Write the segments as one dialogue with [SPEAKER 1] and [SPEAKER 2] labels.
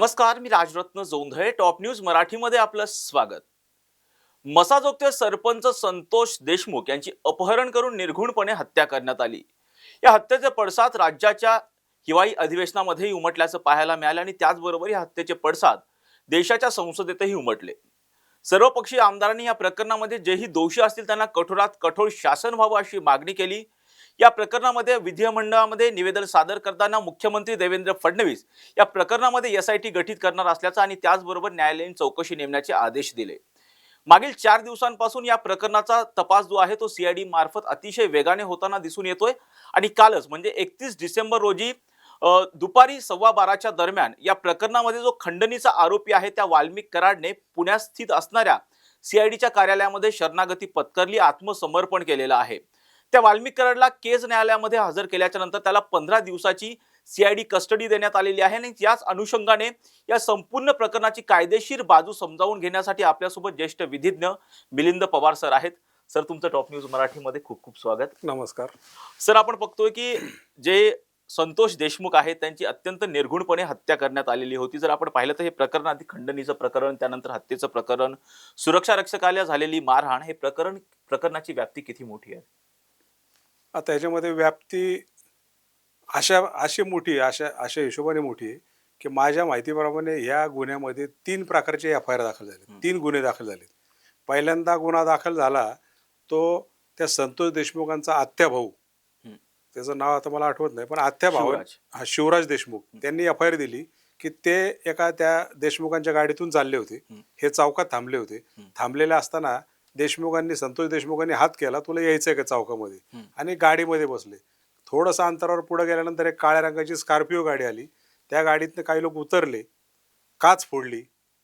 [SPEAKER 1] नमस्कार मी Rajratna Jondhale top news मराठीमध्ये आपलं स्वागत. मसाजोगचे सरपंच संतोष देशमुख यांची अपहरण करून निर्घुणपणे हत्या करण्यात आली. या हत्येचे पडसाद राज्याच्या हिवाळी अधिवेशनामध्येही उमटल्याचं पाहायला मिळालं आणि त्याचबरोबर या हत्येचे पडसाद देशाच्या संसदेतही उमटले. सर्वपक्षीय आमदारांनी या प्रकरणामध्ये जेही दोषी असतील त्यांना कठोरात कठोर शासन व्हावं अशी मागणी केली. या प्रकरणामध्ये विधिमंडळामध्ये निवेदन सादर करताना मुख्यमंत्री देवेंद्र फडणवीस या प्रकरणामध्ये एस आय टी गठीत करणार असल्याचा आणि त्याचबरोबर न्यायालयीन चौकशी नेमण्याचे आदेश दिले. मागील चार दिवसांपासून या प्रकरणाचा तपास जो आहे तो सीआयडी मार्फत अतिशय वेगाने होताना दिसून येतोय आणि कालच म्हणजे एकतीस डिसेंबर रोजी दुपारी सव्वा बाराच्या दरम्यान या प्रकरणामध्ये जो खंडणीचा आरोपी आहे त्या वाल्मिक कराडने पुण्यात स्थित असणाऱ्या सीआयडीच्या कार्यालयामध्ये शरणागती पत्करली आत्मसमर्पण केलेलं आहे. त्या वाल्मिक कराडला केज न्यायालयामध्ये हजर केल्याच्यानंतर त्याला पंधरा दिवसाची सीआयडी कस्टडी देण्यात आलेली आहे. आणि याच अनुषंगाने या संपूर्ण प्रकरणाची कायदेशीर बाजू समजावून घेण्यासाठी आपल्यासोबत ज्येष्ठ विधिज्ञ मिलिंद पवार सर आहेत. सर तुमचं टॉप न्यूज मराठीमध्ये खूप खूप स्वागत.
[SPEAKER 2] नमस्कार.
[SPEAKER 1] सर आपण बघतोय की जे संतोष देशमुख आहेत त्यांची अत्यंत निर्घुणपणे हत्या करण्यात आलेली होती. जर आपण पाहिलं तर हे प्रकरण आधी खंडणीचं प्रकरण त्यानंतर हत्येचं प्रकरण सुरक्षा रक्षकाला झालेली मारहाण हे प्रकरण प्रकरणाची व्याप्ती किती मोठी आहे?
[SPEAKER 2] आता याच्यामध्ये व्याप्ती अशा अशी मोठी अशा अशा हिशोबाने मोठी आहे की माझ्या माहितीप्रमाणे या गुन्ह्यामध्ये तीन प्रकारचे एफ आय आर दाखल झाले. तीन गुन्हे दाखल झाले पहिल्यांदा गुन्हा दाखल झाला तो त्या संतोष देशमुखांचा आत्या भाऊ. त्याचं नाव आता मला आठवत नाही पण आत्या भाऊ
[SPEAKER 1] शिवराज.
[SPEAKER 2] हा शिवराज देशमुख. त्यांनी एफ आय आर दिली की ते एका त्या देशमुखांच्या गाडीतून चालले होते
[SPEAKER 1] हं.
[SPEAKER 2] चौकात थांबले होते. थांबलेले असताना देशमुखांनी संतोष देशमुखांनी हात केला तुला यायचंय का चौकामध्ये. आणि गाडीमध्ये बसले. थोडंसं अंतरावर पुढे गेल्यानंतर एक काळ्या रंगाची स्कॉर्पिओ गाडी आली. त्या गाडीतनं काही लोक उतरले. काच फोडली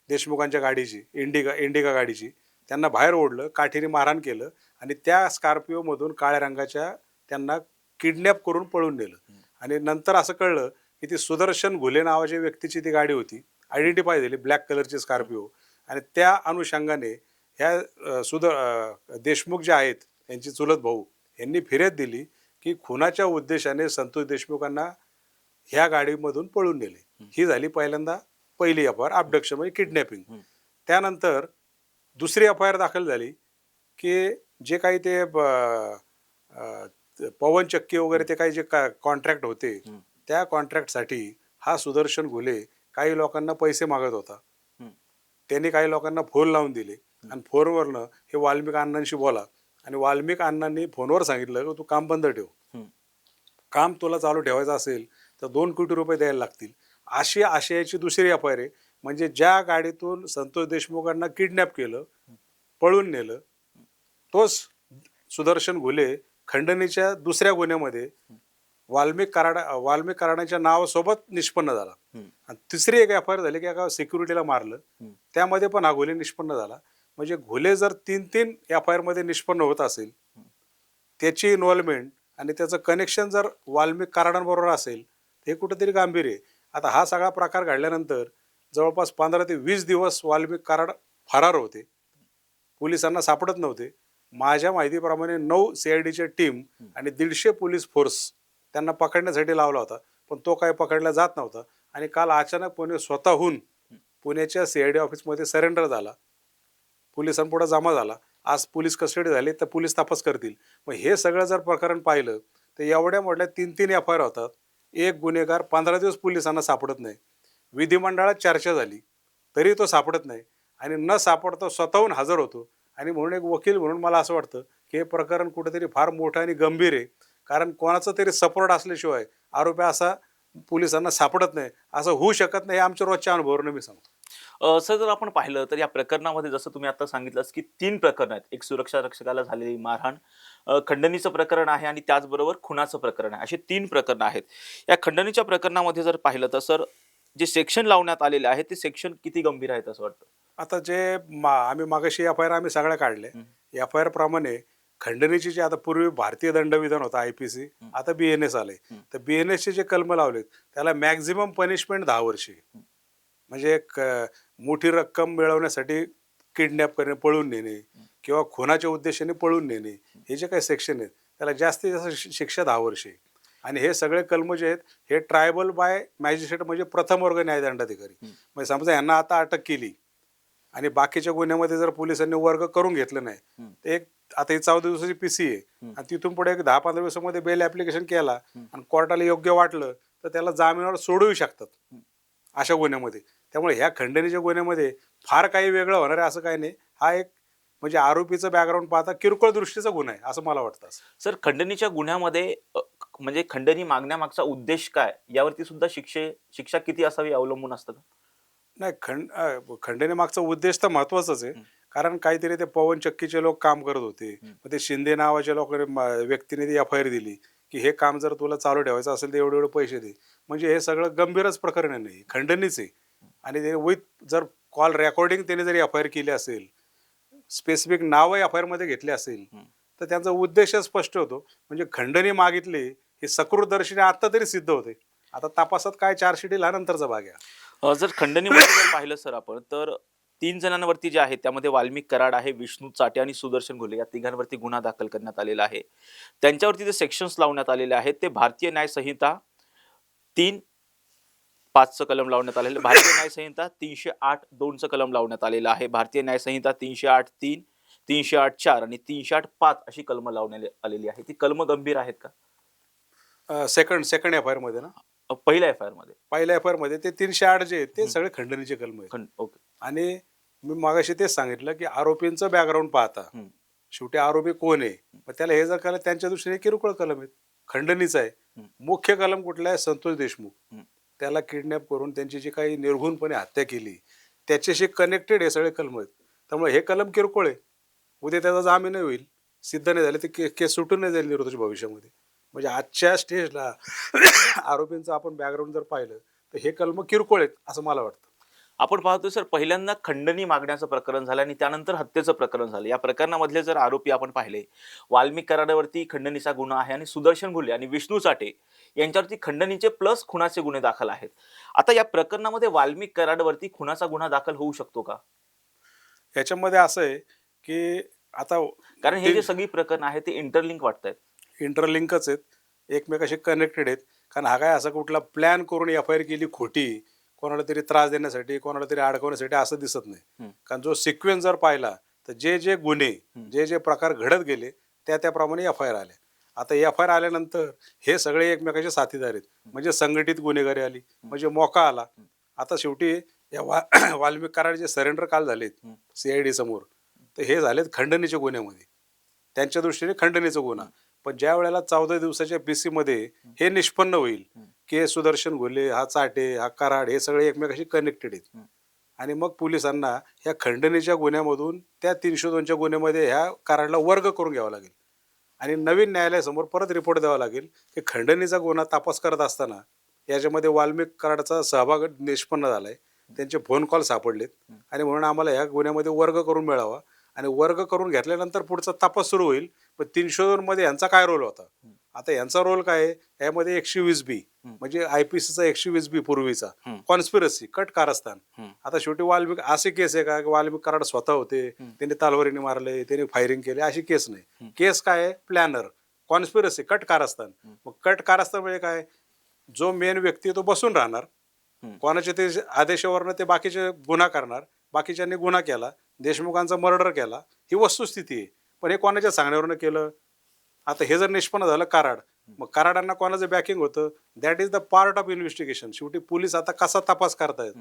[SPEAKER 2] देशमुखांच्या गाडीची इंडिका इंडिका गाडीची. त्यांना बाहेर ओढलं काठीने मारहाण केलं आणि त्या स्कॉर्पिओमधून काळ्या रंगाच्या त्यांना किडनॅप करून पळून नेलं. आणि नंतर असं कळलं की ती सुदर्शन घुले नावाच्या व्यक्तीची ती गाडी होती. आयडेंटिफाय झाली ब्लॅक कलरची स्कॉर्पिओ. आणि त्या अनुषंगाने ह्या अ, देशमुख जे आहेत यांची चुलत भाऊ यांनी फिर्याद दिली की खुनाच्या उद्देशाने संतोष देशमुखांना ह्या गाडीमधून पळून नेले ही झाली पहिल्यांदा पहिली आर अबडक्शन म्हणजे किडनॅपिंग. त्यानंतर दुसरी एफ आय आर दाखल झाली की जे काही ते पवन चक्की वगैरे ते काही जे कॉन्ट्रॅक्ट होते. त्या कॉन्ट्रॅक्टसाठी हा सुदर्शन घुले काही लोकांना पैसे मागत होता. त्यांनी काही लोकांना फोन लावून दिले. आणि फोनवरनं हे वाल्मिक अण्णांशी बोला. आणि वाल्मिक अण्णांनी फोनवर सांगितलं की तू काम बंद ठेव. काम तुला चालू ठेवायचं असेल तर दोन कोटी रुपये द्यायला लागतील. अशी आशयाची दुसरी आहे म्हणजे ज्या गाडीतून संतोष देशमुखांना किडनॅप केलं पळून नेलं तोच सुदर्शन घुले खंडणीच्या दुसऱ्या गुन्ह्यामध्ये वाल्मिक कराड वाल्मिक कराडाच्या नावासोबत निष्पन्न झाला. आणि तिसरी एक एफ आय आर झाली की एका सिक्युरिटीला मारलं. त्यामध्ये पण हा घोले निष्पन्न झाला. म्हणजे घोले जर तीन तीन एफ आय आरमध्ये निष्पन्न होत असेल त्याची इन्व्हॉल्वमेंट आणि त्याचं कनेक्शन जर वाल्मिक कराडांबरोबर असेल हे कुठेतरी गांभीर्य आहे. आता हा सगळा प्रकार घडल्यानंतर जवळपास पंधरा ते वीस दिवस वाल्मिक कराड फरार होते. पोलिसांना सापडत नव्हते. माझ्या माहितीप्रमाणे नऊ सी आय डीच्या टीम आणि दीडशे पोलीस फोर्स त्यांना पकडण्यासाठी लावला होता. पण तो काही पकडला जात नव्हता. आणि काल अचानक पुणे स्वतःहून पुण्याच्या सी आय डी ऑफिसमध्ये सरेंडर झाला. पोलिसांपुढे जमा झाला. आज पोलीस कस्टडी झाली तर पोलीस तपास करतील. मग हे सगळं जर प्रकरण पाहिलं तर एवढ्या मोठ्या तीन तीन एफ आय आर होतात. एक गुन्हेगार पंधरा दिवस पोलिसांना सापडत नाही. विधिमंडळात चर्चा झाली तरी तो सापडत नाही. आणि न सापडता स्वतःहून हजर होतो. आणि म्हणून एक वकील म्हणून मला असं वाटतं की हे प्रकरण कुठेतरी फार मोठं आणि गंभीर आहे. कारण कोणाचा तरी सपोर्ट असल्याशिवाय आरोपी असा पोलिसांना सापडत नाही. असं होऊ शकत नाही हे आमच्या रोजच्या अनुभवावरून मी सांगतो.
[SPEAKER 1] सर जर आपण पाहिलं तर या प्रकरणामध्ये जसं तुम्ही आता सांगितलं की तीन प्रकरण आहेत. एक सुरक्षा रक्षकाला झालेली मारहाण खंडणीचं प्रकरण आहे आणि त्याचबरोबर खुनाचं प्रकरण आहे. अशी तीन प्रकरणं आहेत. या खंडणीच्या प्रकरणामध्ये जर पाहिलं तर सर जे सेक्शन लावण्यात आलेले आहे ते सेक्शन किती गंभीर आहेत असं वाटतं?
[SPEAKER 2] आता जे मा आम्ही मागाशी एफ आय आर आम्ही सगळ्या काढले. एफ आय आर प्रमाणे खंडणीची जे आता पूर्वी भारतीय दंडविधान होतं आय पी सी. आता बी एन एस आलंय.
[SPEAKER 1] हं.
[SPEAKER 2] तर बी एन एसचे जे कलम लावलेत त्याला मॅक्झिमम पनिशमेंट दहा वर्षे. म्हणजे मोठी रक्कम मिळवण्यासाठी किडनॅप करणे पळून नेणे किंवा खुनाच्या उद्देशाने पळून नेणे हे जे काही सेक्शन आहेत त्याला जास्तीत जास्त शिक्षा दहा वर्षे. आणि हे सगळे कलम जे आहेत हे ट्रायबल बाय मॅजिस्ट्रेट म्हणजे प्रथम वर्ग न्यायदंडाधिकारी. म्हणजे समजा यांना आता अटक केली आणि बाकीच्या गुन्ह्यामध्ये जर पोलिसांनी वर्ग करून घेतलं नाही. तर एक आता ही चौदा दिवसाची पीसी आहे. आणि तिथून पुढे एक दहा पंधरा दिवसामध्ये बेल ऍप्लिकेशन केला आणि कोर्टाला योग्य वाटलं तर त्याला जामिनावर सोडवू शकतात. अशा गुन्ह्यामध्ये. त्यामुळे ह्या खंडणीच्या गुन्ह्यामध्ये फार काही वेगळं होणार आहे असं काही नाही. हा एक म्हणजे आरोपीचं बॅकग्राऊंड पाहता किरकोळ दृष्टीचा गुन्हा आहे असं मला वाटतं.
[SPEAKER 1] सर खंडणीच्या गुन्ह्यामध्ये म्हणजे खंडणी मागण्यामागचा उद्देश काय? यावरती सुद्धा शिक्षे शिक्षा किती असावी अवलंबून असतं का?
[SPEAKER 2] नाही खंड अं, खंडणी मागचा उद्देश तर महत्वाचाच आहे. कारण काहीतरी ते पवन चक्कीचे लोक काम करत होते. मग ते शिंदे नावाच्या लोकांनी म- व्यक्तीने ती एफ आय आर दिली की हे काम जर तुला चालू ठेवायचं असेल तर एवढे एवढे पैसे दे. म्हणजे हे सगळं गंभीरच प्रकरण आहे नाही खंडणीच आहे. आणि ते विथ जर कॉल रेकॉर्डिंग त्याने जरी एफ आय आर केली असेल स्पेसिफिक नावं एफ आयमध्ये घेतले असेल तर त्यांचा उद्देश स्पष्ट होतो. म्हणजे खंडणी मागितली हे सकृतदर्शीने आता तरी सिद्ध होते. आता तपासात काय चार्जशीट येईल हा नंतरचा भाग आहे.
[SPEAKER 1] जर खंडणीमध्ये जर पाहिलं सर आपण तर तीन जणांवरती जे आहे त्यामध्ये वाल्मिक कराड आहे विष्णू चाटे आणि सुदर्शन घोले. या तिघांवरती गुन्हा दाखल करण्यात आलेला आहे. त्यांच्यावरती जे सेक्शन्स लावण्यात आलेले आहेत ते भारतीय न्याय संहिता तीन पाचचं कलम लावण्यात आलेलं भारतीय न्याय संहिता तीनशे आठ दोनचं कलम लावण्यात आलेलं आहे. भारतीय न्याय संहिता तीनशे आठ तीन तीनशे आठ चार आणि तीनशे आठ पाच अशी कलम लावण्यात आलेली आहे. ती कलम गंभीर आहेत का?
[SPEAKER 2] सेकंड सेकंड एफ आय आरमध्ये ना?
[SPEAKER 1] अ, पहिल्या एफ आय आरमध्ये.
[SPEAKER 2] पहिल्या एफ आय आरमध्ये ते तीनशे आठ जे आहेत ते सगळे खंडणीचे कलम आहेत.
[SPEAKER 1] खंड ओके.
[SPEAKER 2] आणि मी मागाशी तेच सांगितलं की आरोपींचं बॅकग्राऊंड पाहता. शेवटी आरोपी कोण आहे? मग त्याला हे जर कळलं त्यांच्या दृष्टीने किरकोळ कलम आहेत. खंडणीचा आहे. मुख्य कलम कुठला आहे? संतोष देशमुख. त्याला किडनॅप करून त्यांची जी काही निर्घुणपणे हत्या केली त्याच्याशी कनेक्टेड हे सगळे कलम आहेत. त्यामुळे हे कलम किरकोळ आहे. उद्या त्याचा जामीनही होईल. सिद्ध नाही झाले ते के- केस सुटून नाही जाईल निर्दोष भविष्यामध्ये. म्हणजे आजच्या स्टेजला आरोपींचं आपण बॅकग्राऊंड जर पाहिलं तर हे कलम किरकोळ आहेत असं मला वाटतं.
[SPEAKER 1] आपण पाहतो सर पहिल्यांदा खंडणी मागण्याचं प्रकरण झालं आणि त्यानंतर हत्येचं प्रकरण झालं. या प्रकरणामधले जर आरोपी आपण पाहिले वाल्मिक कराडावरती खंडणीचा गुन्हा आहे आणि सुदर्शन घुले आणि विष्णू चाटे यांच्यावरती खंडणीचे प्लस खुनाचे गुन्हे दाखल आहेत. आता या प्रकरणामध्ये वाल्मिक कराडावरती खुनाचा गुन्हा दाखल होऊ शकतो का?
[SPEAKER 2] याच्यामध्ये असं आहे की आता
[SPEAKER 1] कारण हे जे सगळी प्रकरण आहे ते इंटरलिंक वाटत आहेत
[SPEAKER 2] इंटरलिंकच आहेत. एकमेकाशी कनेक्टेड आहेत. कारण हा काय असा कुठला प्लॅन करून एफ आय आर केली खोटी कोणाला तरी त्रास देण्यासाठी कोणाला तरी अडकवण्यासाठी असं दिसत नाही. कारण जो सिक्वेन्स जर पाहिला तर जे जे गुन्हे जे जे प्रकार घडत गेले त्या त्याप्रमाणे एफ आय आर आले. आता एफ आय आर आल्यानंतर हे सगळे एकमेकाचे साथीदार आहेत. म्हणजे संघटित गुन्हेगारी आली म्हणजे मोका आला. आता शेवटी या वा वाल्मिक कराड जे सरेंडर काल झालेत सीआयडी समोर तर हे झालेत खंडणीच्या गुन्ह्यामध्ये. त्यांच्या दृष्टीने खंडणीचा गुन्हा. पण ज्या वेळेला चौदा दिवसाच्या पीसी मध्ये हे निष्पन्न होईल की हे सुदर्शन घोले हा चाटे हा कराड हे सगळे एकमेकाशी कनेक्टेड आहेत. आणि मग पोलिसांना ह्या खंडणीच्या गुन्ह्यामधून त्या तीनशे दोनच्या गुन्ह्यामध्ये ह्या कराडला वर्ग करून घ्यावा लागेल. आणि नवीन न्यायालयासमोर परत रिपोर्ट द्यावा लागेल की खंडणीचा गुन्हा तपास करत असताना याच्यामध्ये वाल्मिक कराडचा सहभाग निष्पन्न झालाय. त्यांचे फोन कॉल सापडलेत. आणि म्हणून आम्हाला ह्या गुन्ह्यामध्ये वर्ग करून मिळावा. आणि वर्ग करून घेतल्यानंतर पुढचा तपास सुरू होईल. पण तीनशे दोन मध्ये यांचा काय रोल होता? आता यांचा रोल काय आहे? यामध्ये एकशे वीस बी म्हणजे आयपीसीचा एकशे वीस बी पूर्वीचा. कॉन्स्पिरसी कट कारस्थान. आता शेवटी वाल्मिक असे केस आहे का? की वाल्मिक कराड स्वतः होते. त्यांनी तालवारीने मारले त्यांनी फायरिंग केले अशी केस नाही. केस काय आहे? प्लॅनर कॉन्स्पिरसी कट कारस्थान. मग कट कारस्थान म्हणजे काय? जो मेन व्यक्ती तो बसून राहणार. कोणाच्या ते आदेशावरनं ते बाकीचे गुन्हा करणार. बाकीच्यांनी गुन्हा केला. देशमुखांचा मर्डर केला ही वस्तुस्थिती आहे. पण हे कोणाच्या सांगण्यावरनं केलं? आता हे जर निष्पन्न झालं कराड. मग कराडांना कोणाचं बॅकिंग होतं? That is the part of investigation शेवटी पोलीस आता कसा तपास करतायत?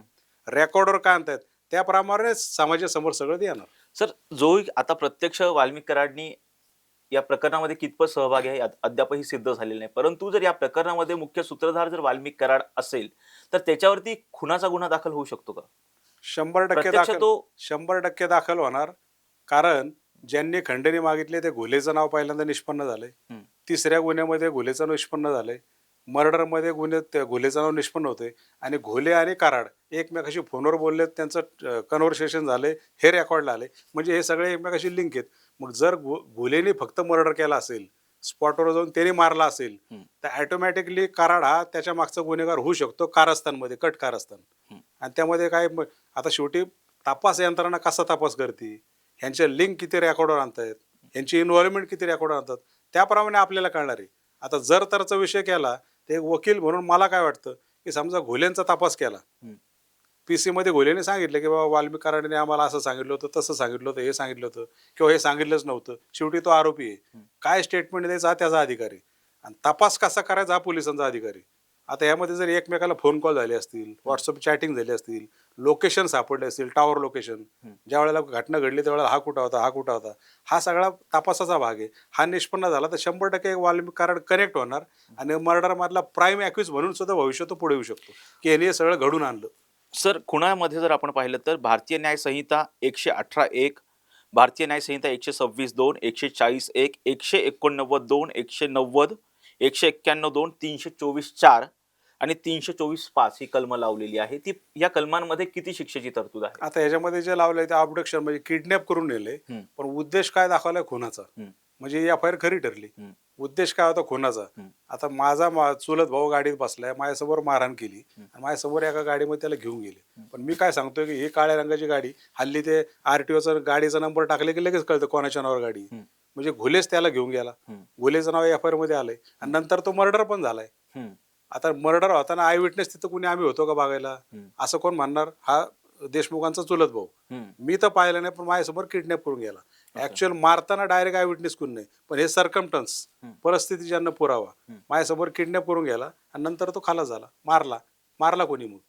[SPEAKER 2] रेकॉर्डवर काय आणतायत? त्याप्रमाणे समाजासमोर सगळं येणार.
[SPEAKER 1] सर जो आता प्रत्यक्ष वाल्मिक कराडनी या प्रकरणामध्ये कितपत सहभागी आहे अद- अद्यापही सिद्ध झालेलं नाही. परंतु जर या प्रकरणामध्ये मुख्य सूत्रधार जर वाल्मिक कराड असेल तर त्याच्यावरती खुनाचा गुन्हा दाखल होऊ शकतो का?
[SPEAKER 2] शंभर टक्के
[SPEAKER 1] प्रत्यक्ष
[SPEAKER 2] दाखल
[SPEAKER 1] तो-
[SPEAKER 2] शंभर टक्के दाखल होणार. कारण ज्यांनी खंडणी मागितली ते घोलेचं नाव पहिल्यांदा निष्पन्न झालंय.
[SPEAKER 1] हम्म.
[SPEAKER 2] तिसऱ्या गुन्ह्यामध्ये घोलेचं नाव निष्पन्न झालंय. मर्डरमध्ये गुन्हे घोलेचं नाव निष्पन्न होते आणि घोले आणि कराड एकमेकाशी फोनवर बोलले त्यांचं कन्व्हर्सेशन झालंय हे रेकॉर्डला आले म्हणजे हे सगळे एकमेकाशी लिंक आहेत. मग जर घो- घोलेने फक्त मर्डर केला असेल स्पॉटवर जाऊन त्याने मारला असेल तर ऑटोमॅटिकली कराड हा त्याच्या मागचा गुन्हेगार होऊ शकतो कारस्थानमध्ये कट कारस्थान. आणि त्यामध्ये काय म- आता शेवटी तपास यंत्रणा कसा तपास करते? ह्यांच्या लिंक किती रेकॉर्डवर आणतायत? यांची इन्व्हॉल्वमेंट किती रेकॉर्डवर आणतात? त्याप्रमाणे आपल्याला कळणार आहे. आता जर तरचा विषय केला तर एक वकील म्हणून मला काय वाटतं की समजा घोलेंचा तपास केला.
[SPEAKER 1] हम्म.
[SPEAKER 2] पी सी मध्ये घोलेने सांगितलं की बाबा वाल्मिक कराडने आम्हाला असं सांगितलं होतं तसं सांगितलं होतं हे सांगितलं होतं किंवा हे सांगितलंच नव्हतं. शेवटी तो आरोपी आहे. काय स्टेटमेंट द्यायचा हा त्याचा अधिकार आणि तपास कसा करायचा हा पोलिसांचा अधिकार आता यामध्ये जर एकमेकाला फोन कॉल झाले असतील व्हॉट्सअप चॅटिंग झाली असतील लोकेशन सापडले असतील टावर लोकेशन ज्या वेळेला घटना घडली त्यावेळेला हा कुठं होता हा कुठं होता हा सगळा तपासाचा भाग आहे. हा निष्पन्न झाला तर शंभर टक्के वाल्मिक कराड कनेक्ट होणार आणि मर्डर मधला प्राईम ॲक्यूज म्हणून सुद्धा भविष्यात तो पुढे येऊ शकतो की यांनी हे सगळं घडून आणलं.
[SPEAKER 1] सर खुणामध्ये जर आपण पाहिलं तर भारतीय न्याय संहिता एकशे अठरा एक भारतीय न्याय संहिता एकशे सव्वीस दोन एकशे चाळीस एक एकशे एकोणनव्वद दोन एकशे नव्वद एकशे एक्क्याण्णव दोन तीनशे चोवीस चार आणि तीनशे चोवीस पाच ही कलमं लावलेली आहे ती या कलमांमध्ये किती शिक्षेची तरतूद आहे
[SPEAKER 2] आता याच्यामध्ये जे लावलंय ते अबडक्शन म्हणजे किडनॅप करून नेले. पण उद्देश काय दाखवलाय खुनाचा. म्हणजे एफ आय आर खरी ठरली. उद्देश काय होता खुनाचा. आता माझा मा- चुलत भाऊ गाडीत बसलाय माझ्यासमोर मारहाण केली आणि माझ्यासमोर एका गाडीमध्ये त्याला घेऊन गेले पण मी काय सांगतोय की ही काळ्या रंगाची गाडी हल्ली ते आरटीओचा गाडीचा नंबर टाकले की लगेच कळतं कोणाच्या नावावर गाडी. म्हणजे घुलेच त्याला घेऊन गेला. घुलेचं नाव एफ आय आरमध्ये आलंय. आणि नंतर तो मर्डर पण झालाय. आता मर्डर होताना आय विटनेस तिथं कुणी आम्ही होतो का बघायला. असं कोण म्हणणार? हा देशमुखांचा चुलत भाऊ. मी तर पाहिलं नाही पण माझ्यासमोर किडनॅप करून गेला. ऍक्च्युअल मारताना डायरेक्ट आय विटनेस कोण नाही. पण हे सरकमटन्स. परिस्थिती ज्यांना पुरावा. माझ्यासमोर किडनॅप करून गेला आणि नंतर तो खाला झाला. मारला. मारला कोणी मग?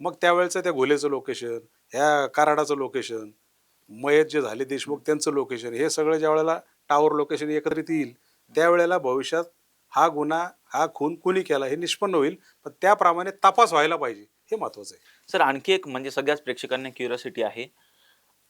[SPEAKER 2] मग त्यावेळेचं त्या घोलेचं लोकेशन ह्या कराडाचं लोकेशन मयत जे झाले देशमुख त्यांचं लोकेशन हे सगळं ज्या वेळेला टावर लोकेशन एकत्रित येईल त्यावेळेला भविष्यात हा गुन्हा हा खून कुणी केला हे निष्पन्न होईल पण त्याप्रमाणे तपास व्हायला पाहिजे हे महत्वाचं आहे.
[SPEAKER 1] सर आणखी एक म्हणजे सगळ्याच प्रेक्षकांना क्युरियोसिटी आहे.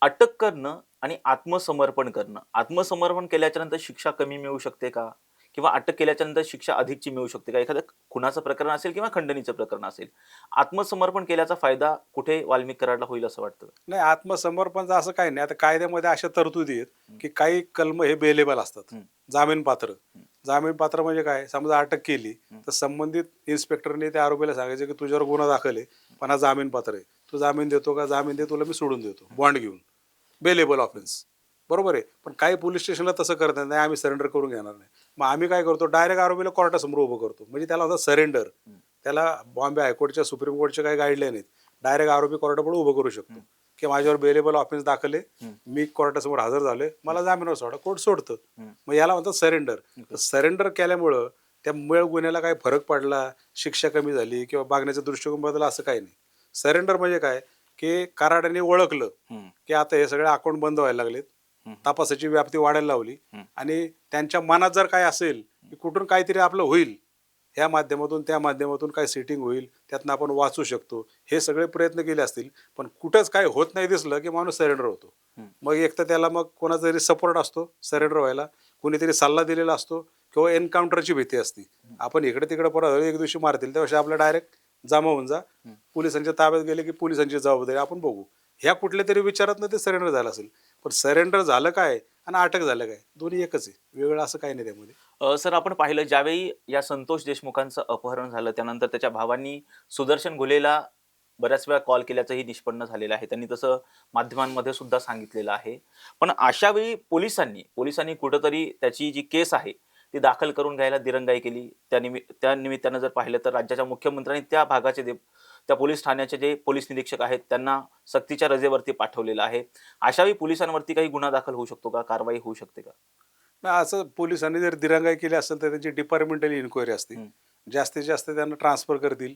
[SPEAKER 1] अटक करणं आणि आत्मसमर्पण करणं. आत्मसमर्पण केल्याच्यानंतर शिक्षा कमी मिळू शकते का? किंवा अटक केल्याच्यानंतर शिक्षा अधिकची मिळू शकते का? एखादं खुनाचं प्रकरण असेल किंवा खंडणीचं प्रकरण असेल. आत्मसमर्पण केल्याचा फायदा कुठे वाल्मिक कराडला होईल असं वाटतं?
[SPEAKER 2] नाही आत्मसमर्पणचं असं काही नाही. आता कायद्यामध्ये अशा तरतुदी आहेत की काही कलम हे बेलेबल असतात. जामीन पात्र. जामीन पात्र म्हणजे काय? समजा अटक केली तर संबंधित इन्स्पेक्टरने त्या आरोपीला सांगायचं की तुझ्यावर गुन्हा दाखल आहे पण हा जामीन पात्र आहे. तू जामीन देतो का? जामीन दे तुला मी सोडून देतो. बॉन्ड घेऊन. बेलेबल ऑफेन्स बरोबर आहे. पण काही पोलीस स्टेशनला तसं करत नाही. आम्ही सरेंडर करून घेणार नाही. मग आम्ही काय करतो डायरेक्ट आरोपीला कोर्टासमोर उभं करतो. म्हणजे त्याला होतं सरेंडर त्याला बॉम्बे हायकोर्टच्या सुप्रीम कोर्टच्या काही गाईडलाईन आहेत. डायरेक्ट आरोपी कोर्टापुढे उभं करू शकतो. की माझ्यावर बेलेबल ऑफेन्स दाखल. आहे मी कोर्टासमोर हजर झालोय. मला जामीनवर सोडा. कोर्ट सोडतं. मग याला म्हणतात सरेंडर सरेंडर केल्यामुळं त्या मूळ गुन्ह्याला काही फरक पडला शिक्षा कमी झाली किंवा मागण्याचा दृष्टिकोन बदलला असं काही नाही. सरेंडर म्हणजे काय? की कराडाने ओळखलं. की आता हे सगळे अकाउंट बंद व्हायला लागलेत. तपासाची व्याप्ती वाढायला लावली. आणि त्यांच्या मनात जर काय असेल की कुठून काहीतरी आपलं होईल ह्या माध्यमातून त्या माध्यमातून काय सेटिंग होईल त्यातनं आपण वाचू शकतो. हे सगळे प्रयत्न केले असतील पण कुठंच काय होत नाही दिसलं की माणूस सरेंडर होतो. मग एक तर त्याला मग कोणाचा तरी सपोर्ट असतो सरेंडर व्हायला. कोणीतरी सल्ला दिलेला असतो किंवा एन्काउंटरची भीती असते. आपण इकडे तिकडे परत एक दिवशी मारतील त्यापेक्षा आपलं डायरेक्ट जमा होऊन जा. पोलिसांच्या ताब्यात गेले की पोलिसांची जबाबदारी आपण बघू. ह्या कुठल्या तरी विचारात ते सरेंडर झालं असेल. पण सरेंडर झालं काय आणि अटक झालं काय? दोन्ही एकच आहे. वेगळं असं काही नाही त्यामध्ये.
[SPEAKER 1] अ, सर आपण पाहिलं ज्यावेळी या संतोष देशमुखांचं अपहरण झालं त्यानंतर त्याच्या भावांनी सुदर्शन घुलेला बऱ्याच वेळा कॉल केल्याचंही निष्पन्न झालेलं आहे. त्यांनी तसं माध्यमांमध्ये सुद्धा सांगितलेलं आहे. पण अशा वेळी पोलिसांनी पोलिसांनी कुठंतरी त्याची जी केस आहे ती दाखल करून घ्यायला दिरंगाई केली. त्या निमि त्या निमित्तानं जर पाहिलं तर राज्याच्या मुख्यमंत्र्यांनी त्या भागाचे दे त्या पोलीस ठाण्याचे जे पोलीस निरीक्षक आहेत त्यांना सक्तीच्या रजेवरती पाठवलेलं आहे. अशा वेळी पोलिसांवरती काही गुन्हा दाखल होऊ शकतो का? कारवाई होऊ शकते का?
[SPEAKER 2] नाही असं पोलिसांनी जर दिरंगाई केली असेल तर त्यांची डिपार्टमेंटल इन्क्वायरी असते. जास्तीत जास्त त्यांना ट्रान्सफर करतील.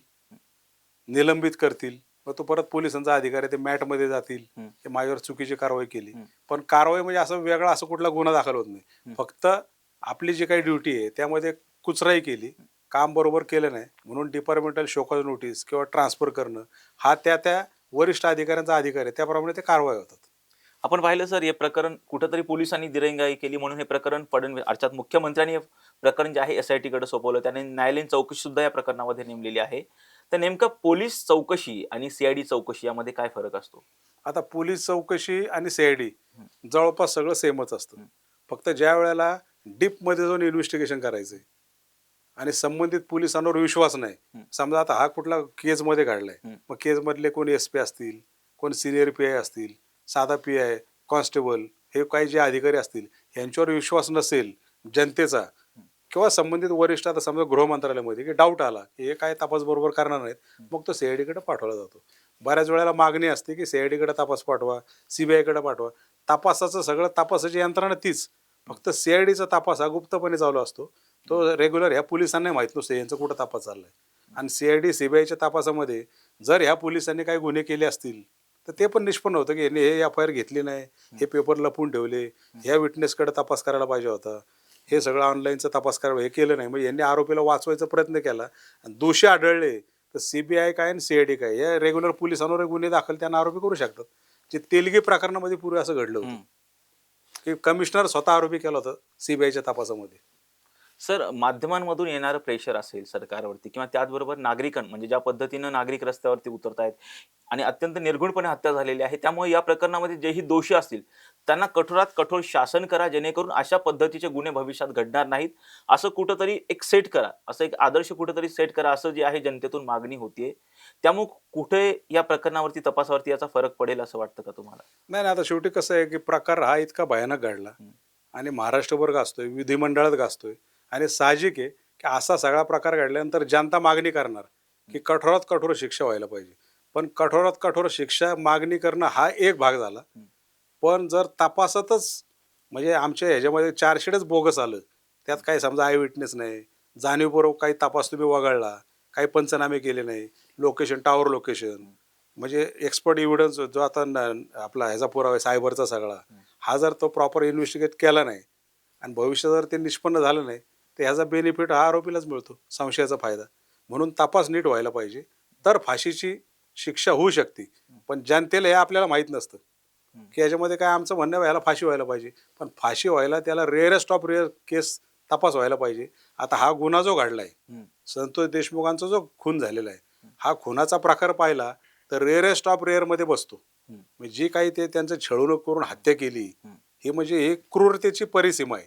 [SPEAKER 2] निलंबित करतील. मग तो परत पोलिसांचा अधिकार आहे ते मॅटमध्ये जातील. की माझ्यावर चुकीची कारवाई केली. पण कारवाई म्हणजे असं वेगळा असं कुठला गुन्हा दाखल होत नाही. फक्त आपली जी काही ड्युटी आहे त्यामध्ये कुचराई केली. काम बरोबर केलं नाही म्हणून डिपार्टमेंटल शोकॉज नोटीस किंवा ट्रान्सफर करणं हा त्या त्या वरिष्ठ अधिकाऱ्यांचा अधिकार आहे. त्याप्रमाणे ते कारवाई होतात.
[SPEAKER 1] आपण पाहिलं सर हे प्रकरण कुठंतरी पोलिसांनी दिरंगाई केली म्हणून हे प्रकरण फडणवीस अर्थात मुख्यमंत्र्यांनी हे प्रकरण जे आहे एस आयकडे सोपवलं. त्याने न्यायालयीन चौकशी सुद्धा या प्रकरणामध्ये नेमलेली आहे. तर नेमकं पोलीस चौकशी आणि सीआयडी चौकशी यामध्ये काय फरक असतो?
[SPEAKER 2] आता पोलीस चौकशी आणि सीआयडी जवळपास सगळं सेमच असतं. फक्त ज्या वेळेला डीपमध्ये जाऊन इन्व्हेस्टिगेशन करायचंय आणि संबंधित पोलिसांवर विश्वास नाही. समजा आता हा कुठला केजमध्ये काढलाय. मग केजमधले कोण एस पी असतील? कोण सिनियर पी आय असतील? साधा पी आय कॉन्स्टेबल हे काही जे अधिकारी असतील यांच्यावर विश्वास नसेल जनतेचा किंवा संबंधित वरिष्ठ आता समजा गृह मंत्रालयामध्ये की डाऊट आला की हे काय तपास बरोबर करणार नाहीत मग तो सीआयडीकडे पाठवला जातो. बऱ्याच वेळेला मागणी असते की सीआयडीकडे तपास पाठवा सीबीआयकडे पाठवा. तपासाचं सगळं तपासाची यंत्रणा तीच फक्त सीआयडीचा तपास हा गुप्तपणे चालू असतो. तो रेग्युलर ह्या पोलिसांना माहीत नसतो यांचं कुठं तपास चाललाय? आणि सीआयडी सीबीआयच्या तपासामध्ये जर ह्या पोलिसांनी काही गुन्हे केले असतील तर ते पण निष्पन्न होतं की यांनी हे एफ आय आर घेतली नाही हे पेपर लपून ठेवले ह्या विटनेसकडे तपास करायला पाहिजे होता. हे सगळं ऑनलाईनचा तपास करायला हे केलं नाही. मग यांनी आरोपीला वाचवायचा प्रयत्न केला आणि दोषी आढळले तर सीबीआय काय आणि सीआयडी काय? या रेग्युलर पोलिसांवर गुन्हे दाखल त्यांना आरोपी करू शकतात. जे तेलगी प्रकरणामध्ये पूर्वी असं घडलं होतं. की कमिशनर स्वतः आरोपी केला होता सीबीआयच्या तपासामध्ये.
[SPEAKER 1] सर माध्यमांमधून येणारं प्रेशर असेल सरकारवरती किंवा त्याचबरोबर नागरिकां म्हणजे ज्या पद्धतीनं नागरिक रस्त्यावरती उतरत आहेत आणि अत्यंत निर्गुणपणे हत्या झालेली आहे त्यामुळे या प्रकरणामध्ये जेही दोषी असतील त्यांना कठोरात कठोर शासन करा जेणेकरून अशा पद्धतीचे गुन्हे भविष्यात घडणार नाहीत. असं कुठंतरी एक सेट करा असं एक आदर्श कुठंतरी सेट करा असं जे आहे जनतेतून मागणी होतीये. त्यामुळे कुठे या प्रकरणावरती तपासावरती याचा फरक पडेल असं वाटतं का तुम्हाला?
[SPEAKER 2] नाही नाही आता शेवटी कसं आहे की प्रकार हा इतका भयानक घडला. आणि महाराष्ट्रभर गाजतोय विधिमंडळात गाजतोय आणि साहजिक आहे की असा सगळा प्रकार घडल्यानंतर जनता मागणी करणार की कठोरात कठोर शिक्षा व्हायला पाहिजे. पण कठोरात कठोर शिक्षा मागणी करणं हा एक भाग झाला. पण जर तपासातच म्हणजे आमच्या ह्याच्यामध्ये चार्जशीटच बोगस आलं. त्यात काही समजा आय विटनेस नाही जाणीवपूर्वक काही तपास तुम्ही वगळला काही पंचनामे केले नाही लोकेशन टॉवर लोकेशन म्हणजे एक्सपर्ट इव्हिडन्स जो आता न- आपला ह्याचा पुरावा आहे सायबरचा सगळा. हा. जर तो प्रॉपर इन्व्हेस्टिगेट केला नाही आणि भविष्यात जर ते निष्पन्न झालं नाही तर ह्याचा बेनिफिट हा आरोपीलाच मिळतो संशयाचा फायदा. म्हणून तपास नीट व्हायला पाहिजे. तर फाशीची शिक्षा होऊ शकते पण जनतेला हे आपल्याला माहीत नसतं. की याच्यामध्ये काय आमचं म्हणणं आहे, ह्याला फाशी व्हायला पाहिजे. पण फाशी व्हायला त्याला रेअरेस्ट ऑफ रेअर केस तपास व्हायला पाहिजे. आता हा गुन्हा जो घडला आहे. संतोष देशमुखांचा जो खून झालेला आहे हा खुनाचा प्रकार पाहिला तर रेअरेस्ट ऑफ रेअरमध्ये बसतो.
[SPEAKER 1] हम्म.
[SPEAKER 2] म्हणजे जी काही ते त्यांचं छळवणूक करून हत्या केली. ही म्हणजे ही क्रूरतेची परिसीमा आहे.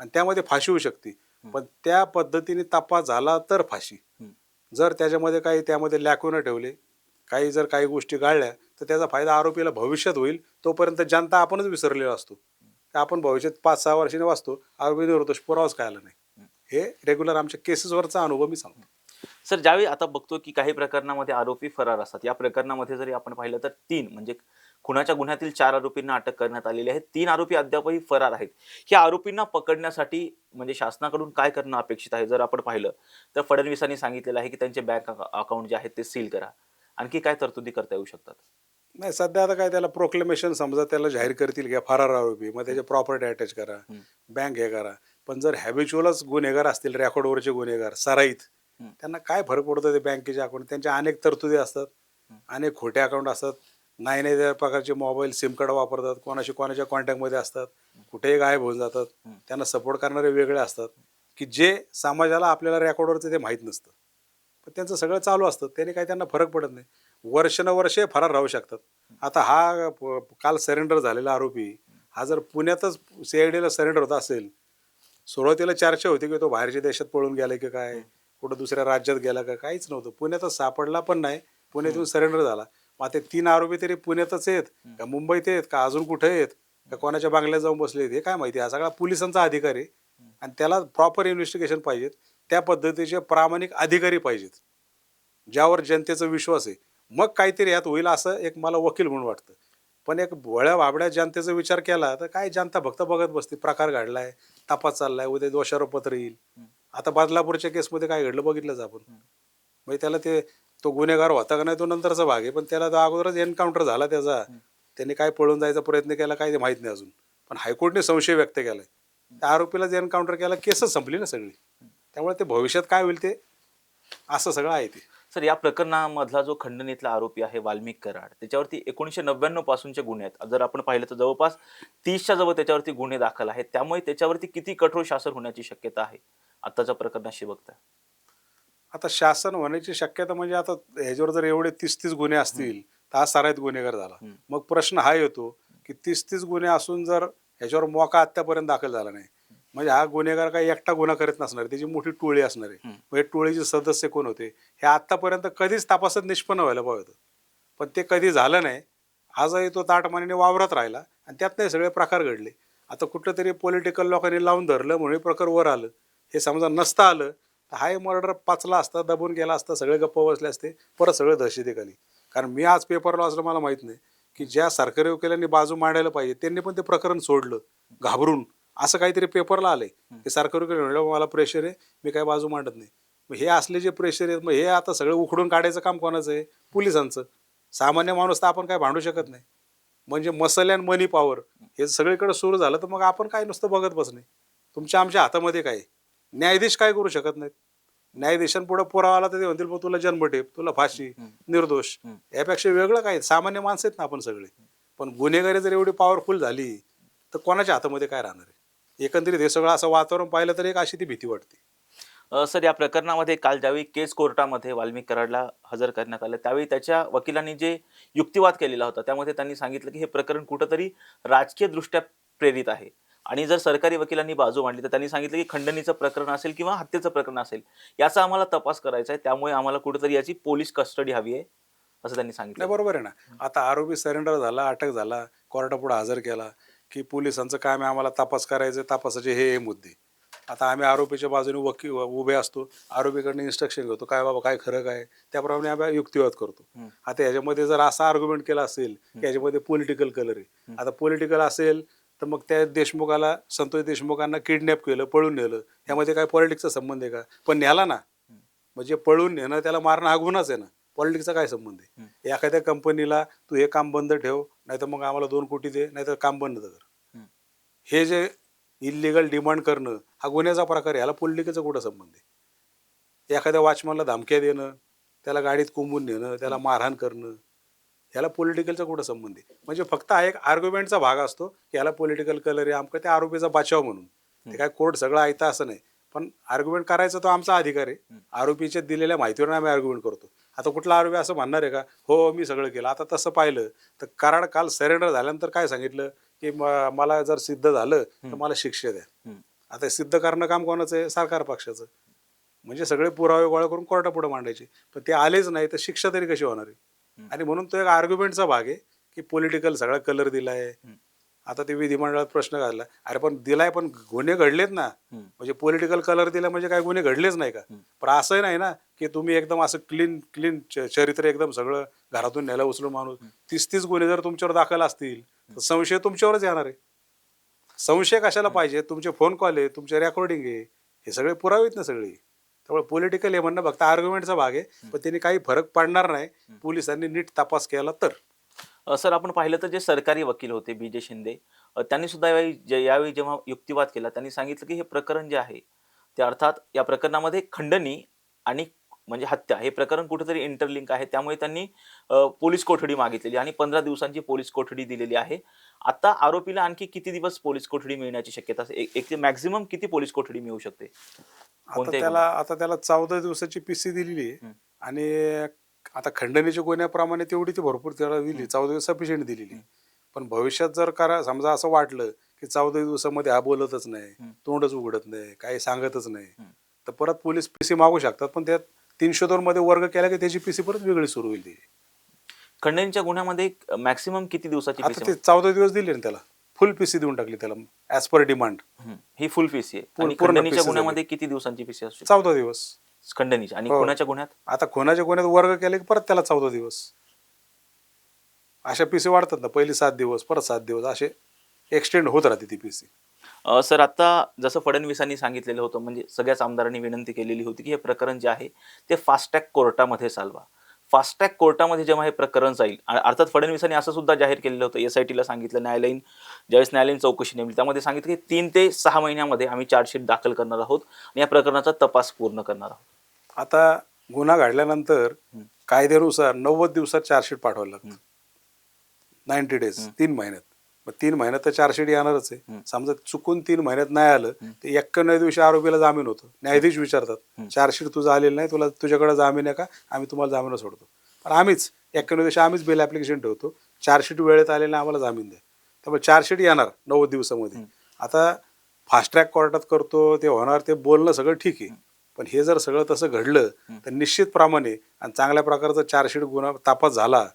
[SPEAKER 2] आणि त्यामध्ये फाशी होऊ शकते. पण त्या पद्धतीने तपास झाला तर फाशी. जर त्याच्यामध्ये काही त्यामध्ये लॅकून ठेवले काही जर काही गोष्टी गाळल्या तर त्याचा फायदा आरोपीला भविष्यात होईल तोपर्यंत जनता आपणच विसरलेला असतो. आपण भविष्यात पाच सहा वर्षांनी वाचतो आरोपी निर्दोष पुरावाच काय आला नाही. हे. रेग्युलर आमच्या केसेसवरचा अनुभव मी सांगतो.
[SPEAKER 1] सर ज्यावेळी आता बघतो की काही प्रकरणामध्ये आरोपी फरार असतात या प्रकरणामध्ये जरी आपण पाहिलं तर तीन म्हणजे खुनाच्या गुन्ह्यातील चार आरोपींना अटक करण्यात आलेली आहे. तीन आरोपी अद्यापही फरार आहेत. या आरोपींना पकडण्यासाठी म्हणजे शासनाकडून काय करणं अपेक्षित आहे? जर आपण पाहिलं तर फडणवीसांनी सांगितलेलं आहे की त्यांचे बँक अकाउंट जे आहेत ते सील करा. आणखी काय तरतुदी करता येऊ शकतात?
[SPEAKER 2] नाही सध्या आता काय त्याला प्रोक्लेमेशन समजा त्याला जाहीर करतील घ्या फरार आरोपी मग त्याचे प्रॉपर्टी अटॅच करा. बँक हे करा. पण जर हॅबिच्युअलच गुन्हेगार असतील रेकॉर्डवरचे गुन्हेगार सराईत. त्यांना काय फरक पडतो ते बँकेचे अकाउंट त्यांच्या अनेक तरतुदी असतात. अनेक खोटे अकाउंट असतात. नाही नाही त्या प्रकारचे मोबाईल सिम कार्ड वापरतात कोणाशी कोणाच्या कॉन्टॅक्टमध्ये असतात कुठेही गायब होऊन जातात. त्यांना सपोर्ट करणारे वेगळे असतात की जे समाजाला आपल्याला रेकॉर्डवरचं ते माहीत नसतं. पण त्यांचं सगळं चालू असतं त्याने काही त्यांना फरक पडत नाही. वर्षानुवर्षे फरार राहू शकतात. आता हा काल सरेंडर झालेला आरोपी हा जर पुण्यातच सीआयडीला सरेंडर होत असेल सुरुवातीला चर्चा होती की तो बाहेरच्या देशात पळून गेला की काय कुठं दुसऱ्या राज्यात गेला का काहीच नव्हतं. पुण्यातच सापडला पण नाही पुण्यातून सरेंडर झाला. मग ते तीन आरोपी तरी पुण्यातच आहेत का मुंबईत आहेत का अजून कुठे आहेत का कोणाच्या बांगल्यात जाऊन बसले आहेत हे काय माहिती? हा सगळा पोलिसांचा अधिकार आहे. आणि त्याला प्रॉपर इन्व्हेस्टिगेशन पाहिजेत. त्या पद्धतीचे प्रामाणिक अधिकारी पाहिजेत ज्यावर जनतेचा विश्वास आहे. मग काहीतरी यात होईल असं एक मला वकील म्हणून वाटतं. पण एक भोळ्या बाबड्या जनतेचा विचार केला तर काय जनता फक्त बघत बसते प्रकार घडलाय तपास चाललाय उद्या दोषारोप पत्र येईल आता बदलापूरच्या केसमध्ये काय घडलं बघितलंच आपण. म्हणजे त्याला ते तो गुन्हेगार होता का नाही तो नंतरचा भाग आहे पण त्याला तो अगोदरच एन्काउंटर झाला त्याचा. त्यांनी काय पळून जायचा प्रयत्न केला काय ते माहीत नाही अजून. पण हायकोर्टने संशय व्यक्त केलाय. त्या आरोपीला जे एन्काउंटर केला केसच संपली ना सगळी. त्यामुळे ते भविष्यात काय होईल ते असं सगळं आहे ते.
[SPEAKER 1] सर या प्रकरणामधला जो खंडणीतला आरोपी आहे वाल्मिक कराड त्याच्यावरती एकोणीसशे नव्याण्णव पासूनचे गुन्हे आहेत. जर आपण पाहिलं तर जवळपास तीसच्या जवळ त्याच्यावरती गुन्हे दाखल आहेत. त्यामुळे त्याच्यावरती किती कठोर शासन होण्याची शक्यता आहे? आताच्या प्रकरणाशी बघता.
[SPEAKER 2] आता शासन होण्याची शक्यता म्हणजे आता ह्याच्यावर जर एवढे तीस तीस गुन्हे असतील तर हा सराईत गुन्हेगार झाला. मग प्रश्न हा येतो की तीस तीस गुन्हे असून जर ह्याच्यावर मोका आत्तापर्यंत दाखल झाला नाही म्हणजे हा गुन्हेगार काही एकटा गुन्हा करत नसणार त्याची मोठी टोळी असणार आहे. म्हणजे टोळीचे सदस्य कोण होते? हे आतापर्यंत कधीच तपासात निष्पन्न व्हायला पाहिजे होतं. पण ते कधी झालं नाही आजही तो ताटमानीने वावरत राहिला आणि त्यात नाही सगळे प्रकार घडले. आता कुठं तरी पॉलिटिकल लोकांनी लावून धरलं म्हणून हे प्रकार वर आलं. हे समजा नसतं आलं हाय मर्डर पाचला असता दबून गेला असता सगळे गप्प बसले असते परत सगळे दहशतीखाली. कारण मी आज पेपरला वाचलं मला माहीत नाही की ज्या सरकारी वकिलांनी बाजू मांडायला पाहिजे त्यांनी पण ते प्रकरण सोडलं घाबरून. असं काहीतरी पेपरला आलंय की सरकारी वकील म्हणलं मला प्रेशर आहे मी काय बाजू मांडत नाही. मग हे असले जे प्रेशर आहेत मग हे आता सगळं उखडून काढायचं काम कोणाचं आहे? पोलिसांचं. सामान्य माणूस तर आपण काय भांडू शकत नाही. म्हणजे मसल अँड मनी पॉवर हे सगळीकडे सुरू झालं तर मग आपण काय नुसतं बघत बसणे? तुमच्या आमच्या हातामध्ये काय? न्यायाधीश काय करू शकत नाहीत. न्यायाधीशांपुढे पुरावा आला तर ते म्हणतील "बुवा, तुला जन्मठेप तुला फाशी निर्दोष. यापेक्षा वेगळं काय? सामान्य माणसं आहेत ना आपण सगळे. पण गुन्हेगारी जर एवढी पॉवरफुल झाली तर कोणाच्या हातामध्ये काय राहणार आहे? एकंदरीत हे सगळं असं वातावरण पाहिलं तर एक अशी ती भीती वाटते.
[SPEAKER 1] सर या प्रकरणामध्ये काल ज्यावेळी केस कोर्टामध्ये वाल्मिक कराडला हजर करण्यात आलं त्यावेळी त्याच्या वकिलांनी जे युक्तिवाद केलेला होता त्यामध्ये त्यांनी सांगितलं की हे प्रकरण कुठंतरी राजकीय दृष्ट्या प्रेरित आहे. आणि जर सरकारी वकिलांनी बाजू मांडली तर त्यांनी सांगितलं की खंडणीचं प्रकरण असेल किंवा हत्येचं प्रकरण असेल याचा आम्हाला तपास करायचा आहे. त्यामुळे आम्हाला कुठेतरी याची पोलीस कस्टडी हवी आहे असं त्यांनी सांगितलं.
[SPEAKER 2] बरोबर आहे ना. आता आरोपी सरेंडर झाला अटक झाला कोर्टापुढे हजर केला की पोलिसांचं काम आहे आम्हाला तपास करायचं तपासाचे हे हे मुद्दे. आता आम्ही आरोपीच्या बाजूने वकी उभे असतो आरोपीकडनं इन्स्ट्रक्शन घेतो काय बाबा काय खरं काय त्याप्रमाणे आम्ही युक्तिवाद करतो. आता ह्याच्यामध्ये जर असा आर्ग्युमेंट केला असेल की ह्याच्यामध्ये पॉलिटिकल कलर आहे. आता पॉलिटिकल असेल तर मग त्या देशमुखाला संतोष देशमुखांना किडनॅप केलं पळून नेलं. ह्यामध्ये काय पॉलिटिक्सचा संबंध आहे का? पण न्याला ना. म्हणजे पळून नेणं त्याला मारणं हा गुन्हाच आहे ना. पॉलिटिक्सचा काय संबंध आहे? एखाद्या कंपनीला तू हे काम बंद ठेव नाहीतर मग आम्हाला दोन कोटी दे नाहीतर काम बंद कर. हे जे इलिगल डिमांड करणं हा गुन्ह्याचा प्रकार आहे. याला पॉलिटिकलचा कुठं संबंध आहे? एखाद्या वॉचमॅनला धमक्या देणं त्याला गाडीत कोंबून नेणं त्याला मारहाण करणं ह्याला पॉलिटिकलचा कुठं संबंध आहे? म्हणजे फक्त हा एक आर्ग्युमेंटचा भाग असतो की याला पॉलिटिकल कलर आहे आमका त्या आरोपीचा बचाव म्हणून. ते काय कोर्ट सगळं ऐकतं असं नाही. पण आर्ग्युमेंट करायचा तो आमचा अधिकार आहे. आरोपीच्या दिलेल्या माहितीवर आम्ही आर्ग्युमेंट करतो. आता कुठला आरोपी असं म्हणणार आहे का? हो मी सगळं केलं. आता तसं पाहिलं तर कराड काल सरेंडर झाल्यानंतर काय सांगितलं? की मला जर सिद्ध झालं तर मला शिक्षा द्या. आता सिद्ध करणं काम कोणाचं आहे? सरकार पक्षाचं. म्हणजे सगळे पुरावे गोळा करून कोर्टापुढे मांडायचे. पण ते आलेच नाही तर शिक्षा तरी कशी होणार आहे? आणि म्हणून तो एक आर्ग्युमेंटचा भाग आहे की पॉलिटिकल सगळा कलर दिलाय. आता ते विधिमंडळात प्रश्न घातला. अरे पण दिलाय पण गुन्हे घडलेत ना. म्हणजे पॉलिटिकल कलर दिला म्हणजे काय गुन्हे घडलेच नाही का? पण असंही नाही ना की तुम्ही एकदम असं क्लीन क्लीन चरित्र एकदम सगळं घरातून न्यायला उचलून माणूस. तीस तीस गुन्हे जर तुमच्यावर दाखल असतील तर संशय तुमच्यावरच येणार आहे. संशय कशाला पाहिजे? तुमचे फोन कॉल आहे तुमचे रेकॉर्डिंग आहे हे सगळे पुरावे आहेत ना सगळे. त्यामुळे पॉलिटिकल हे म्हणणं फक्त आर्ग्युमेंटचा भाग आहे. पण त्यांनी काही फरक पडणार नाही. पोलिसांनी नीट तपास केला तर.
[SPEAKER 1] सर आपण पाहिलं तर जे सरकारी वकील होते बी जे शिंदे त्यांनी सुद्धा यावेळी जेव्हा युक्तिवाद केला त्यांनी सांगितलं की हे प्रकरण जे आहे ते अर्थात या प्रकरणामध्ये खंडणी आणि म्हणजे हत्या हे प्रकरण कुठेतरी इंटरलिंक आहे. त्यामुळे त्यांनी पोलीस कोठडी मागितलेली आणि पंधरा दिवसांची पोलीस कोठडी दिलेली आहे. आता आरोपीला आणखी किती दिवस पोलीस कोठडी मिळण्याची शक्यता एक- मॅक्झिमम किती पोलीस कोठडी मिळू शकते?
[SPEAKER 2] आता त्याला आता त्याला चौदा दिवसाची पीसी दिलेली आहे. आणि आता खंडणीच्या गुन्ह्याप्रमाणे तेवढी ती भरपूर त्याला दिली चौदा दिवस सफिशियंट दिलेली पण भविष्यात जर करा समजा असं वाटलं की चौदा दिवसामध्ये हा बोलतच नाही. तोंडच उघडत नाही काही सांगतच नाही. तर परत पोलीस पीसी मागू शकतात. पण त्यात तीनशे दोन मध्ये वर्ग केला की त्याची पीसी परत वेगळी सुरू होईल
[SPEAKER 1] खंडणीच्या गुन्ह्यामध्ये मॅक्झिमम किती दिवसाची
[SPEAKER 2] आता
[SPEAKER 1] PC
[SPEAKER 2] ते चौदा दिवस दिले ना त्याला? फुल पीसी देऊन टाकली त्याला. As per demand.
[SPEAKER 1] ही फुल पीसी आहे.
[SPEAKER 2] पूर्ण-
[SPEAKER 1] आणि
[SPEAKER 2] पूर्ण
[SPEAKER 1] खंडणीच्या गुन्ह्यामध्ये किती दिवसांची पीसी असू शकते?
[SPEAKER 2] चौदा दिवस.
[SPEAKER 1] खंडणीच्या आणि
[SPEAKER 2] हो.
[SPEAKER 1] खुनाच्या गुन्ह्यात?
[SPEAKER 2] आता खुनाच्या गुन्ह्यात वर्ग केले की परत त्याला चौदा दिवस. अशा पीसी वाढतात ना. पहिली सात दिवस परत सात दिवस. असे एक्सटेंड होत राहते ती पीसी
[SPEAKER 1] अ, सर आता जसं फडणवीसांनी सांगितलेलं होतं म्हणजे सगळ्याच आमदारांनी विनंती केलेली होती की हे प्रकरण जे आहे ते फास्टॅग कोर्टामध्ये चालवा. फास्टॅग कोर्टामध्ये जेव्हा हे प्रकरण जाईल अर्थात फडणवीसांनी असं सुद्धा जाहीर केलेलं होतं एस आय टीला सांगितलं न्यायालयीन ज्यावेळेस न्यायालयीन चौकशी नेमली त्यामध्ये सांगितलं की तीन ते सहा महिन्यामध्ये आम्ही चार्जशीट दाखल करणार आहोत आणि या प्रकरणाचा तपास पूर्ण करणार आहोत
[SPEAKER 2] आता गुन्हा घडल्यानंतर. कायद्यानुसार नव्वद दिवसात चार्जशीट पाठवायला लागतं. नाईन्टी डेज तीन महिन्यात मग तीन महिन्यात तर चार्जशीट येणारच आहे. समजा चुकून तीन महिन्यात नाही आलं तर एक्क्याण्णव दिवशी आरोपीला जामीन होतो. न्यायाधीश विचारतात चार्जशीट तुझं आलेलं नाही तुला तुझ्याकडे जामीन आहे का? आम्ही तुम्हाला जामीन सोडतो. पण आम्हीच एक्क्याण्णव दिवशी आम्हीच बेल ऍप्लिकेशन ठेवतो. चार्जशीट वेळेत आलेलं नाही आम्हाला जामीन द्या. त्यामुळे चार्जशीट येणार नव्वद दिवसामध्ये. आता फास्ट ट्रॅक कोर्टात करतो ते होणार ते बोलणं सगळं ठीक आहे. पण हे जर सगळं तसं घडलं तर निश्चितप्रमाणे आणि चांगल्या प्रकारचा चार्जशीट गुन्हा तपास झाला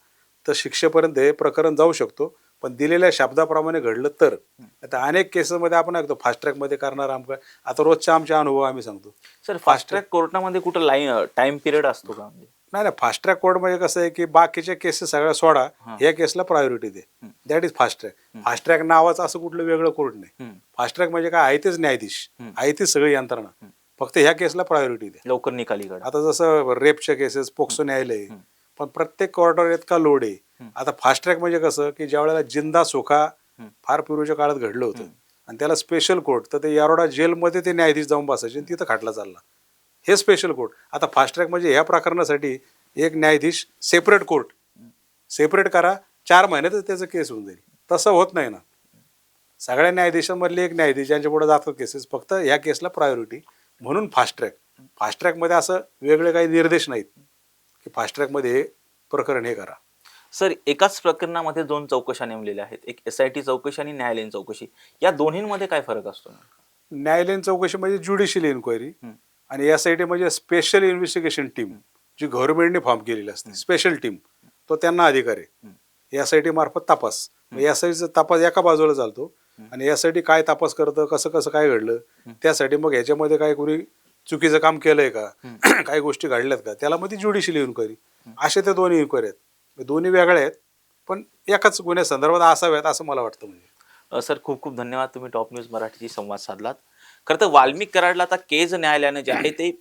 [SPEAKER 2] तर शिक्षेपर्यंत हे प्रकरण जाऊ शकतो. पण दिलेल्या शब्दाप्रमाणे घडलं तर. आता अनेक केसेसमध्ये आपण ऐकतो फास्ट ट्रॅकमध्ये करणार आमका आता रोजच्या आमचे अनुभव आम्ही सांगतो.
[SPEAKER 1] सर फास्ट ट्रॅक कोर्टामध्ये कुठं लाईन टाइम पिरियड असतो का म्हणजे?
[SPEAKER 2] नाही नाही फास्ट ट्रॅक कोर्ट म्हणजे कसं आहे की बाकीच्या केसेस सगळ्या सोडा या केसला priority they. That is fast track fast track नावाचं असं कुठलं वेगळं कोर्ट नाही. फास्ट ट्रॅक म्हणजे काय? आहे तेच न्यायाधीश. आहे तीच सगळी यंत्रणा. फक्त ह्या केसला प्रायोरिटी दे.
[SPEAKER 1] लवकर निकाली
[SPEAKER 2] आता जसं रेपच्या केसेस पोक्सो न्यायालय पण प्रत्येक कोर्टावर इतका लोड? आहे आता फास्ट ट्रॅक म्हणजे कसं की ज्या वेळेला जिंदा सोखा फार पूर्वीच्या काळात घडलं होतं. आणि त्याला स्पेशल कोर्ट तर ते यारोडा जेलमध्ये ते न्यायाधीश जाऊन बसायचे आणि तिथं खटला चालला. हे स्पेशल कोर्ट आता फास्ट ट्रॅक म्हणजे ह्या प्रकरणासाठी एक न्यायाधीश सेपरेट कोर्ट सेपरेट करा चार महिन्यातच त्याचं केस होऊन जाईल. तसं होत नाही ना. सगळ्या न्यायाधीशांमधले एक न्यायाधीश यांच्या पुढे जातात केसेस फक्त ह्या केसला प्रायोरिटी म्हणून फास्ट ट्रॅक फास्ट ट्रॅकमध्ये असं वेगळे काही निर्देश नाहीत. की फास्ट ट्रॅकमध्ये हे प्रकरण हे करा.
[SPEAKER 1] सर एकाच प्रकरणामध्ये दोन चौकशा नेमलेल्या आहेत. एक एस आय टी चौकशी आणि न्यायालयीन चौकशी. या दोन्हीमध्ये काय फरक असतो
[SPEAKER 2] न्यायालयीन चौकशी म्हणजे ज्युडिशियल इन्क्वायरी आणि एस आय टी म्हणजे स्पेशल इन्व्हेस्टिगेशन टीम जी गव्हर्नमेंटने फॉर्म केलेली असते. स्पेशल टीम तो त्यांना अधिकार आहे. एस आय टी मार्फत तपास. एस आय तपास एका बाजूला चालतो आणि टी काय तपास करतं कसं कसं काय घडलं त्यासाठी मग ह्याच्यामध्ये काय कोणी चुकीचं काम केलंय का? काही गोष्टी घडल्यात का? त्याला मध्ये ज्युडिशियल इन्क्वायरी असे ते दोन्ही इन्क्वायरी आहेत. दोन्ही वेगळे आहेत पण एकाच गुन्ह्या संदर्भात असाव्यात असं मला वाटतं म्हणजे.
[SPEAKER 1] सर खूप खूप धन्यवाद तुम्ही टॉप न्यूज मराठीशी संवाद साधलात. खरं तर वाल्मिक कराडला आता केज न्यायालयाने जे आहे ते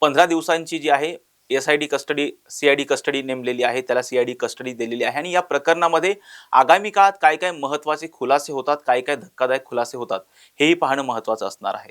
[SPEAKER 1] पंधरा दिवसांची जी आहे S I D custody C I D custody नेमलेली आहे त्याला सी आय डी कस्टडी दिलेली आहे. आणि या प्रकरणामध्ये आगामी काळात काय काय महत्त्वाचे खुलासे होतात काय काय धक्कादायक खुलासे होतात हेही पाहणं महत्वाचं असणार आहे.